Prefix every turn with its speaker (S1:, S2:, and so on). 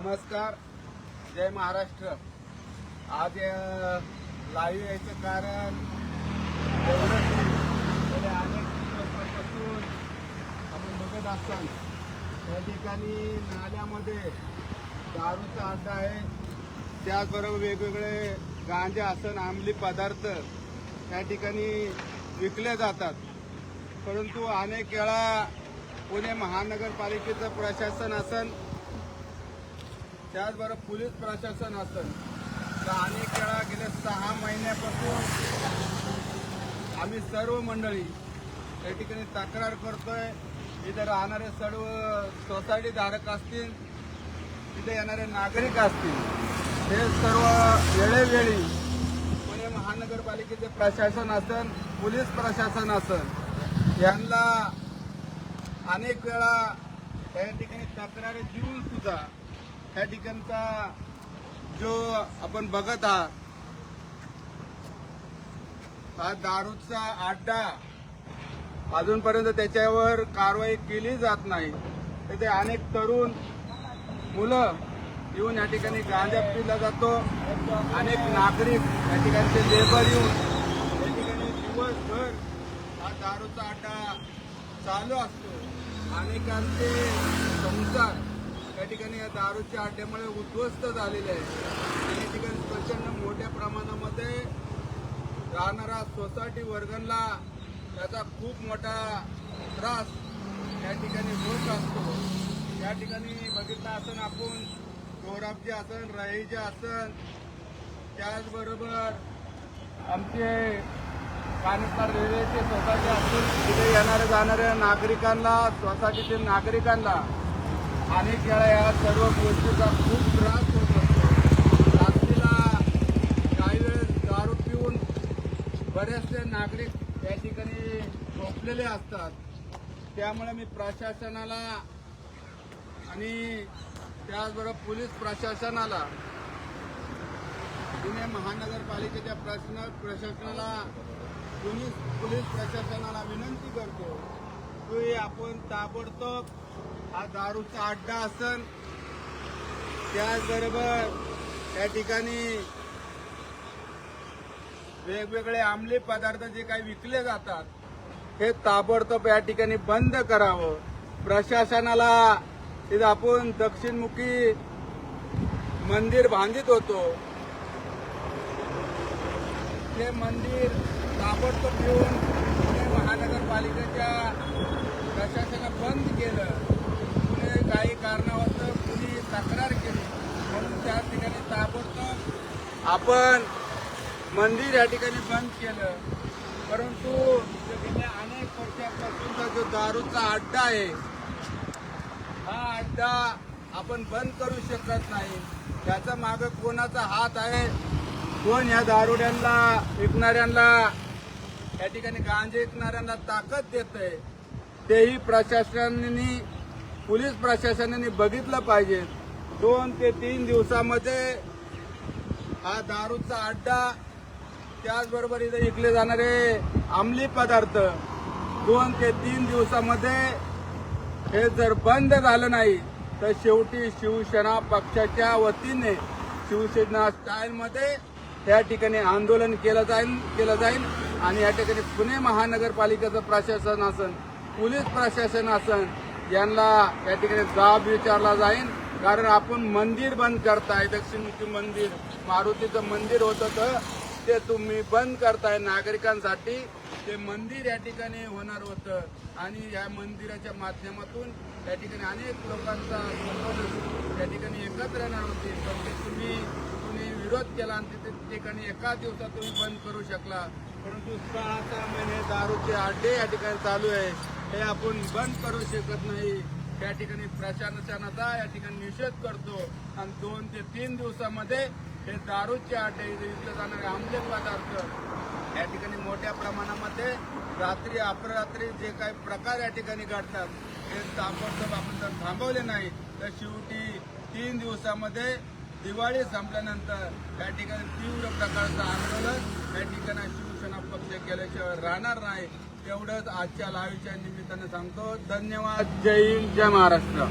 S1: नमस्कार. जय महाराष्ट्र. आज लाईव्ह यायचं कारण एवढंच की गेल्या अनेक दिवसापासून आपण बघत असताना त्या ठिकाणी नाल्यामध्ये दारूचा अड्डा आहे. त्याचबरोबर वेगवेगळे गांजा आसन आंबली पदार्थ त्या ठिकाणी विकले जातात. परंतु अनेक वेळा पुणे महानगरपालिकेचं प्रशासन असन त्याचबरोबर पोलीस प्रशासन असन तर अनेक वेळा गेल्या सहा महिन्यापासून आम्ही सर्व मंडळी त्या ठिकाणी तक्रार करतोय. इथे राहणारे सर्व सोसायटी धारक असतील तिथे येणारे नागरिक असतील हे सर्व वेळोवेळी पुणे महानगरपालिकेचे प्रशासन असन पोलीस प्रशासन असन यांना अनेक वेळा त्या ठिकाणी तक्रारी देऊन सुद्धा त्या ठिकाणचा जो आपण बघत आहात हा दारूचा आड्डा अजूनपर्यंत त्याच्यावर कारवाई केली जात नाही. तिथे अनेक तरुण मुलं येऊन या ठिकाणी गांजा पिला जातो. अनेक नागरिक या ठिकाणचे लेबर येऊन या ठिकाणी दिवसभर हा दारूचा आड्डा चालू असतो. अनेकांचे संसार या ठिकाणी या दारूच्या अड्ड्यामुळे उद्ध्वस्त झालेले आहे. या ठिकाणी प्रचंड मोठ्या प्रमाणामध्ये राहणारा सोसायटी वर्गांना त्याचा खूप मोठा त्रास या ठिकाणी होत असतो. या ठिकाणी बघितलं असन आपण गौरवचे असन राहीचे असन त्याचबरोबर आमचे कानिस्तार रेल्वेचे सोसायटी असून तिथे येणाऱ्या जाणाऱ्या नागरिकांना सोसायटीतील नागरिकांना अनेक वेळा या सर्व गोष्टीचा खूप त्रास होत असतो. रात्रीला काही वेळेस दारू पिऊन बरेचसे नागरिक या ठिकाणी झोपलेले असतात. त्यामुळे मी प्रशासनाला आणि त्याचबरोबर पोलीस प्रशासनाला पुणे महानगरपालिकेच्या प्रश्न प्रशासनाला पोलीस पोलीस प्रशासनाला विनंती करतो. की आपण ताबडतोब हा दारूचा अड्डा असन त्याचबरोबर त्या ठिकाणी वेगवेगळे अंमली पदार्थ जे काही विकले जातात हे ताबडतोब या ठिकाणी बंद करावं. प्रशासनाला तिथं आपण दक्षिणमुखी मंदिर बांधित होतो. ते मंदिर ताबडतोब घेऊन महापालिकेच्या प्रशासनानं बंद केलं. पुणे काही कारणावरून कुणी तक्रार केली. म्हणून त्या ठिकाणी ताबडतोब आपण मंदिर या ठिकाणी बंद केलं. परंतु गेल्या अनेक वर्षापासूनचा जो दारूचा अड्डा आहे हा अड्डा आपण बंद करू शकत नाही. त्याचा मागं कोणाचा हात आहे? कोण या दारुड्यांना विकणाऱ्यांना या ठिकाणी गांजे विकणाऱ्यांना ताकद देत आहे तेही प्रशासनाने पोलीस प्रशासनाने बघितलं पाहिजे. दोन ते तीन दिवसामध्ये हा दारूचा अड्डा त्याचबरोबर इथे विकले जाणारे अंमली पदार्थ दोन ते तीन दिवसामध्ये हे जर बंद झालं नाही तर शेवटी शिवसेना पक्षाच्या वतीने शिवसेना स्टाईलमध्ये त्या ठिकाणी आंदोलन केलं जाईल केलं जाईल. आणि या ठिकाणी पुणे महानगरपालिकेचं प्रशासन असन पोलीस प्रशासन असन यांना या ठिकाणी जाब विचारला जाईल कारण आपण मंदिर बंद करताय दक्षिणमुखी मंदिर मारुतीचं मंदिर होतं तर ते तुम्ही बंद करताय नागरिकांसाठी. ते मंदिर या ठिकाणी होणार होतं. आणि या मंदिराच्या माध्यमातून या ठिकाणी अनेक लोकांचा या ठिकाणी एकत्र येणार होते. पण तुम्ही तुम्ही विरोध केला आणि तिथे ठिकाणी एका दिवसात तुम्ही बंद करू शकला. परंतु सहा सहा महिने दारूचे अड्डे या ठिकाणी चालू आहे. हे आपण बंद करू शकत नाही. त्या ठिकाणी प्रशासनाचा या ठिकाणी निषेध करतो. आणि दोन ते तीन दिवसामध्ये हे दारूचे अड्डे विकले जाणारे आमले पदार्थ या ठिकाणी मोठ्या प्रमाणामध्ये रात्री अपरात्री जे काही प्रकार या ठिकाणी घडतात हे ताबडतोब आपण जर थांबवले नाही तर शेवटी तीन दिवसामध्ये दिवाळी संपल्यानंतर या ठिकाणी तीव्र प्रकारचं आंदोलन या ठिकाणी शिवसेना पक्ष केल्याशिवाय राहणार नाही एवढंच आजच्या लाईव्हच्या निमित्तानं सांगतो. धन्यवाद. जय हिंद. जय महाराष्ट्र.